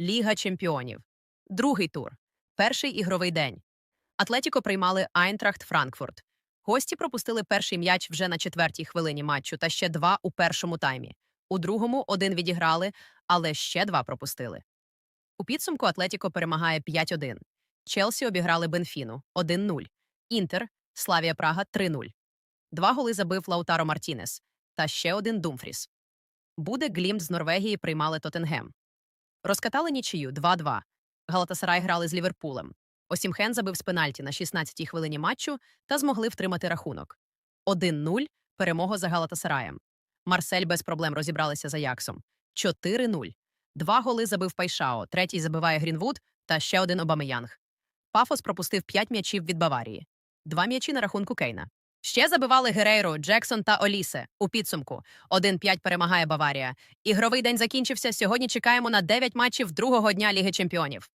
Ліга чемпіонів. Другий тур. Перший ігровий день. Атлетіко приймали Айнтрахт Франкфурт. Гості пропустили перший м'яч вже на четвертій хвилині матчу та ще два у першому таймі. У другому один відіграли, але ще два пропустили. У підсумку Атлетіко перемагає 5-1. Челсі обіграли Бенфіну 1-0. Інтер, Славія Прага 3-0. Два голи забив Лаутаро Мартінес та ще один Думфріс. Буде Глімт з Норвегії приймали Тоттенгем. Розкатали нічию 2-2. Галатасарай грали з Ліверпулем. Осімхен забив з пенальті на 16-й хвилині матчу та змогли втримати рахунок. 1-0 перемога за Галатасараєм. Марсель без проблем розібралися за Яксом. 4-0. Два голи забив Пайшао, третій забиває Грінвуд та ще один Обамеянг. Пафос пропустив 5 м'ячів від Баварії. Два м'ячі на рахунку Кейна. Ще забивали Герейру, Джексон та Олісе. У підсумку 1-5 перемагає Баварія. Ігровий день закінчився. Сьогодні чекаємо на 9 матчів другого дня Ліги Чемпіонів.